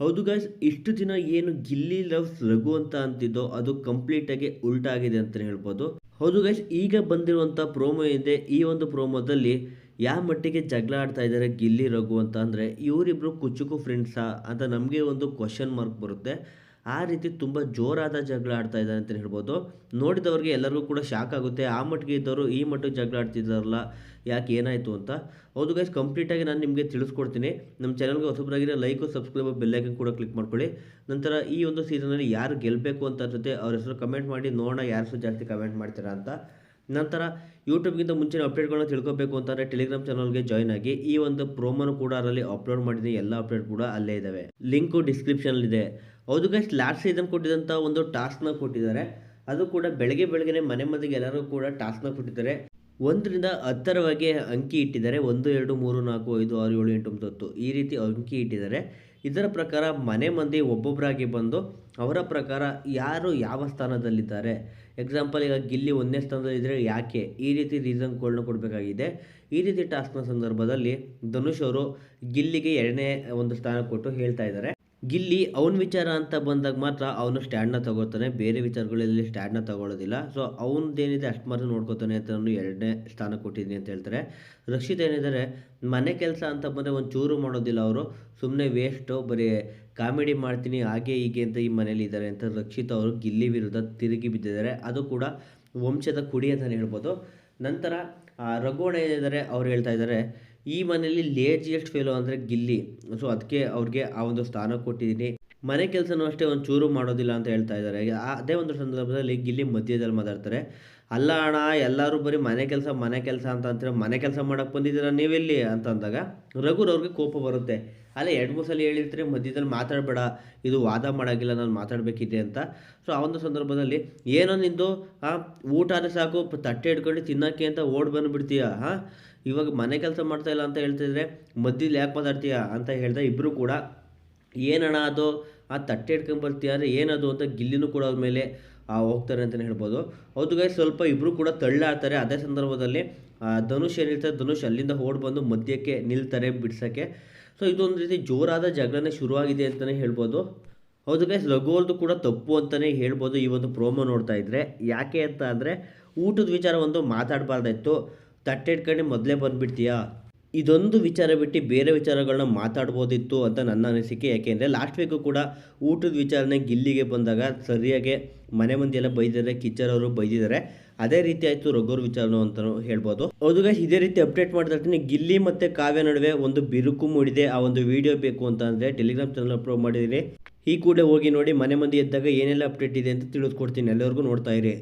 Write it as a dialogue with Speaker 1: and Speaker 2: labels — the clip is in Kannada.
Speaker 1: ಹೌದು ಗಾಯ್ಸ್ ಇಷ್ಟು ದಿನ ಏನು ಗಿಲ್ಲಿ ಲವ್ಸ್ ರಘು ಅಂತ ಅಂತಿದ್ದೋ ಅದು ಕಂಪ್ಲೀಟ್ ಆಗಿ ಉಲ್ಟಾಗಿದೆ ಅಂತ ಹೇಳ್ಬೋದು. ಹೌದು ಗೈಸ್ ಈಗ ಬಂದಿರುವಂಥ ಪ್ರೋಮೋ ಇದೆ ಈ ಒಂದು ಪ್ರೋಮೋದಲ್ಲಿ ಯಾವ ಮಟ್ಟಿಗೆ ಜಗಳ ಆಡ್ತಾ ಇದ್ದಾರೆ ಗಿಲ್ಲಿ ರಘು ಅಂತ ಅಂದರೆ ಇವರಿಬ್ರು ಕುಚುಕು ಫ್ರೆಂಡ್ಸಾ ಅಂತ ನಮಗೆ ಒಂದು ಕ್ವಶನ್ ಮಾರ್ಕ್ ಬರುತ್ತೆ. ಆ ರೀತಿ ತುಂಬ ಜೋರಾದ ಜಗಳ ಆಡ್ತಾ ಇದ್ದಾರೆ ಅಂತ ಹೇಳ್ಬೋದು. ನೋಡಿದವ್ರಿಗೆ ಎಲ್ಲರಿಗೂ ಕೂಡ ಶಾಕ್ ಆಗುತ್ತೆ. ಆ ಮಟ್ಟಿಗೆ ಇದ್ದವರು ಈ ಮಟ್ಟಿಗೆ ಜಗಳ ಆಡ್ತಿದ್ದಾರಲ್ಲ, ಯಾಕೆ ಏನಾಯಿತು ಅಂತ. ಹೌದು ಗೈಸ್ ಕಂಪ್ಲೀಟಾಗಿ ನಾನು ನಿಮಗೆ ತಿಳಿಸ್ಕೊಡ್ತೀನಿ. ನಮ್ಮ ಚಾನಲ್ಗೆ ಹೊಸಬರಾಗಿರೋ ಲೈಕು ಸಬ್ಸ್ಕ್ರೈಬ್ ಬೆಲ್ಲೈಕನ್ ಕೂಡ ಕ್ಲಿಕ್ ಮಾಡ್ಕೊಳ್ಳಿ. ನಂತರ ಈ ಒಂದು ಸೀಸನಲ್ಲಿ ಯಾರು ಗೆಲ್ಲಬೇಕು ಅಂತ ಅನ್ಸುತ್ತೆ, ಅವ್ರ ಹೆಸರು ಕಮೆಂಟ್ ಮಾಡಿ. ನೋಡೋಣ ಯಾರು ಜಾಸ್ತಿ ಕಮೆಂಟ್ ಮಾಡ್ತೀರಾ ಅಂತ. ನಂತರ ಯೂಟ್ಯೂಬ್ಗಿಂತ ಮುಂಚಿನ ಅಪ್ಡೇಟ್ಗಳನ್ನ ತಿಳ್ಕೊಬೇಕು ಅಂತಂದರೆ ಟೆಲಿಗ್ರಾಮ್ ಚಾನಲ್ಗೆ ಜಾಯ್ನ್ ಆಗಿ ಈ ಒಂದು ಪ್ರೋಮೋನು ಕೂಡ ಅದರಲ್ಲಿ ಅಪ್ಲೋಡ್ ಮಾಡಿದ್ದೀನಿ. ಎಲ್ಲ ಅಪ್ಡೇಟ್ ಕೂಡ ಅಲ್ಲೇ ಇದ್ದಾವೆ ಲಿಂಕು ಡಿಸ್ಕ್ರಿಪ್ಷನಲ್ಲಿದೆ ಹೌದು ಗೈಸ್ ಲಾಸ್ಟ್ ಸೀಸನ್ ಕೊಟ್ಟಿದ್ದಂಥ ಒಂದು ಟಾಸ್ಕ್ನ ಕೊಟ್ಟಿದ್ದಾರೆ. ಅದು ಕೂಡ ಬೆಳಗ್ಗೆ ಬೆಳಗ್ಗೆ ಮನೆ ಮಂದಿಗೆ ಎಲ್ಲರೂ ಕೂಡ ಟಾಸ್ಕ್ನ ಕೊಟ್ಟಿದ್ದಾರೆ. ಒಂದರಿಂದ ಹತ್ತರವರೆಗೆ ಅಂಕಿ ಇಟ್ಟಿದ್ದಾರೆ. ಒಂದು, ಎರಡು, ಮೂರು, ನಾಲ್ಕು, ಐದು, ಆರು, ಏಳು, ಎಂಟು, ಒಂಬತ್ತು ಈ ರೀತಿ ಅಂಕಿ ಇಟ್ಟಿದ್ದಾರೆ. ಇದರ ಪ್ರಕಾರ ಮನೆ ಮಂದಿ ಒಬ್ಬೊಬ್ಬರಾಗಿ ಬಂದು ಅವರ ಪ್ರಕಾರ ಯಾರು ಯಾವ ಸ್ಥಾನದಲ್ಲಿದ್ದಾರೆ. ಎಕ್ಸಾಂಪಲ್ ಈಗ ಗಿಲ್ಲಿ ಒಂದನೇ ಸ್ಥಾನದಲ್ಲಿದ್ದರೆ ಯಾಕೆ? ಈ ರೀತಿ ರೀಸನ್ಗಳನ್ನ ಕೊಡಬೇಕಾಗಿದೆ. ಈ ರೀತಿ ಟಾಸ್ಕ್ನ ಸಂದರ್ಭದಲ್ಲಿ ಧನುಷ್ ಅವರು ಗಿಲ್ಲಿಗೆ ಎರಡನೇ ಒಂದು ಸ್ಥಾನ ಕೊಟ್ಟು ಹೇಳ್ತಾ ಇದ್ದಾರೆ. ಗಿಲ್ಲಿ ಅವನ ವಿಚಾರ ಅಂತ ಬಂದಾಗ ಮಾತ್ರ ಅವನು ಸ್ಟ್ಯಾಂಡ್ನ ತಗೋತಾನೆ ಬೇರೆ ವಿಚಾರಗಳಲ್ಲಿ ಸ್ಟ್ಯಾಂಡ್ನ ತಗೊಳ್ಳೋದಿಲ್ಲ. ಸೊ ಅವನದೇನಿದೆ ಅಷ್ಟು ಮಾತ್ರ ನೋಡ್ಕೋತಾನೆ ಅಂತ ನಾನು ಎರಡನೇ ಸ್ಥಾನ ಕೊಟ್ಟಿದ್ದೀನಿ ಅಂತ ಹೇಳ್ತಾರೆ. ರಕ್ಷಿತ್ ಏನಿದ್ದಾರೆ, ಮನೆ ಕೆಲಸ ಅಂತ ಬಂದರೆ ಒಂದು ಚೂರು ಮಾಡೋದಿಲ್ಲ ಅವರು. ಸುಮ್ಮನೆ ವೇಸ್ಟು ಬರೀ ಕಾಮಿಡಿ ಮಾಡ್ತೀನಿ, ಹಾಗೆ ಹೀಗೆ ಅಂತ ಈ ಮನೇಲಿ ಇದ್ದಾರೆ ಅಂತ ರಕ್ಷಿತ್ ಅವರು ಗಿಲ್ಲಿ ವಿರುದ್ಧ ತಿರುಗಿ ಬಿದ್ದಿದ್ದಾರೆ. ಅದು ಕೂಡ ವಂಶದ ಕುಡಿ ಅಂತಲೇ ಹೇಳ್ಬೋದು. ನಂತರ ರಘುವಣ ಏನಿದ್ದಾರೆ ಅವ್ರು ಹೇಳ್ತಾ ಇದ್ದಾರೆ, ಈ ಮನೆಯಲ್ಲಿ ಲೇಜಿಯೆಸ್ಟ್ ಫೇಲೋ ಅಂದರೆ ಗಿಲ್ಲಿ. ಸೊ ಅದಕ್ಕೆ ಅವ್ರಿಗೆ ಆ ಒಂದು ಸ್ಥಾನ ಕೊಟ್ಟಿದ್ದೀನಿ. ಮನೆ ಕೆಲಸನೂ ಅಷ್ಟೇ ಒಂದು ಚೂರು ಮಾಡೋದಿಲ್ಲ ಅಂತ ಹೇಳ್ತಾ ಇದ್ದಾರೆ. ಅದೇ ಒಂದು ಸಂದರ್ಭದಲ್ಲಿ ಗಿಲ್ಲಿ ಮಧ್ಯದಲ್ಲಿ ಮಾತಾಡ್ತಾರೆ. ಅಲ್ಲ ಅಣ್ಣ, ಎಲ್ಲರೂ ಬರೀ ಮನೆ ಕೆಲಸ ಮನೆ ಕೆಲಸ ಅಂತ ಅಂತಾರೆ? ಮನೆ ಕೆಲಸ ಮಾಡೋಕ್ಕೆ ಬಂದಿದ್ದೀರ ನೀವೆಲ್ಲಿ? ಅಂತ ಅಂದಾಗ ರಘುರವ್ರಿಗೆ ಕೋಪ ಬರುತ್ತೆ. ಅಲ್ಲೇ ಎರಡು ಮೂರು ಸಲ ಹೇಳಿರ್ತಾರೆ, ಮಧ್ಯದಲ್ಲಿ ಮಾತಾಡಬೇಡ, ಇದು ವಾದ ಮಾಡೋಂಗಿಲ್ಲ, ನಾನು ಮಾತಾಡಬೇಕಿದೆ ಅಂತ. ಸೊ ಆ ಒಂದು ಸಂದರ್ಭದಲ್ಲಿ, ಏನೋ ನಿಂದು, ಆ ಊಟ ಆದರೆ ಸಾಕು, ತಟ್ಟೆ ಹಿಡ್ಕೊಂಡು ತಿನ್ನೋಕ್ಕೆ ಅಂತ ಓಡ್ ಬಂದುಬಿಡ್ತೀಯ? ಹಾಂ? ಇವಾಗ ಮನೆ ಕೆಲಸ ಮಾಡ್ತಾ ಇಲ್ಲ ಅಂತ ಹೇಳ್ತಿದ್ರೆ ಮಧ್ಯದಲ್ಲಿ ಯಾಕೆ ಮಾತಾಡ್ತೀಯ? ಅಂತ ಹೇಳ್ತಾ ಇಬ್ಬರು ಕೂಡ. ಏನಣ್ಣ ಅದು? ಆ ತಟ್ಟೆ ಹಿಡ್ಕೊಂಡು ಅಂದರೆ ಏನದು ಅಂತ ಗಿಲ್ಲಿನೂ ಕೂಡ ಅವ್ರ ಮೇಲೆ ಹೋಗ್ತಾರೆ ಅಂತಲೇ ಹೇಳ್ಬೋದು. ಹೌದು ಗೈ ಸ್ವಲ್ಪ ಇಬ್ಬರು ಕೂಡ ತಳ್ಳಾಡ್ತಾರೆ. ಅದೇ ಸಂದರ್ಭದಲ್ಲಿ ಧನುಷ್ ಏನಿರ್ತಾರೆ ಧನುಷ್ ಅಲ್ಲಿಂದ ಓಡಿ ಬಂದು ಮಧ್ಯಕ್ಕೆ ನಿಲ್ತಾರೆ ಬಿಡ್ಸೋಕ್ಕೆ. ಸೊ ಇದೊಂದು ರೀತಿ ಜೋರಾದ ಜಗಳನೇ ಶುರುವಾಗಿದೆ ಅಂತಲೇ ಹೇಳ್ಬೋದು. ಹೌದು ಗೈಸ್ ರಘುವರ್ದು ಕೂಡ ತಪ್ಪು ಅಂತಲೇ ಹೇಳ್ಬೋದು ಈ ಒಂದು ಪ್ರೋಮೋ ನೋಡ್ತಾ ಇದ್ರೆ. ಯಾಕೆ ಅಂತ ಅಂದರೆ, ಊಟದ ವಿಚಾರ ಒಂದು ಮಾತಾಡಬಾರ್ದಾಯ್ತು. ತಟ್ಟೆ ಇಟ್ಕೊಂಡು ಮೊದಲೇ ಬಂದುಬಿಡ್ತೀಯಾ? ಇದೊಂದು ವಿಚಾರ ಬಿಟ್ಟು ಬೇರೆ ವಿಚಾರಗಳನ್ನ ಮಾತಾಡ್ಬೋದಿತ್ತು ಅಂತ ನನ್ನ ಅನಿಸಿಕೆ. ಯಾಕೆಂದರೆ ಲಾಸ್ಟ್ ವೀಕು ಕೂಡ ಊಟದ ವಿಚಾರಣೆ ಗಿಲ್ಲಿಗೆ ಬಂದಾಗ ಸರಿಯಾಗಿ ಮನೆ ಮಂದಿ ಎಲ್ಲ ಬೈದಿದ್ದಾರೆ, ಕಿಚ್ಚರ್ ಅವರು ಬೈದಿದ್ದಾರೆ. ಅದೇ ರೀತಿ ಆಯಿತು ರಘುವರ್ ವಿಚಾರನೂ ಅಂತಲೂ ಹೇಳ್ಬೋದು. ಹೌದು ಇದೇ ರೀತಿ ಅಪ್ಡೇಟ್ ಮಾಡ್ತಾ ಗಿಲ್ಲಿ ಮತ್ತು ಕಾವ್ಯ ನಡುವೆ ಒಂದು ಬಿರುಕು ಮೂಡಿದೆ. ಆ ಒಂದು ವಿಡಿಯೋ ಬೇಕು ಅಂತ ಅಂದರೆ ಟೆಲಿಗ್ರಾಮ್ ಚಾನಲ್ ಅಪ್ಲೋಡ್ ಮಾಡಿದ್ದೀನಿ ಈ ಕೂಡ ಹೋಗಿ ನೋಡಿ ಮನೆ ಮಂದಿ ಎದ್ದಾಗ ಏನೆಲ್ಲ ಅಪ್ಡೇಟ್ ಇದೆ ಅಂತ ತಿಳಿದುಕೊಡ್ತೀನಿ. ಎಲ್ಲರಿಗೂ ನೋಡ್ತಾ ಇರಿ.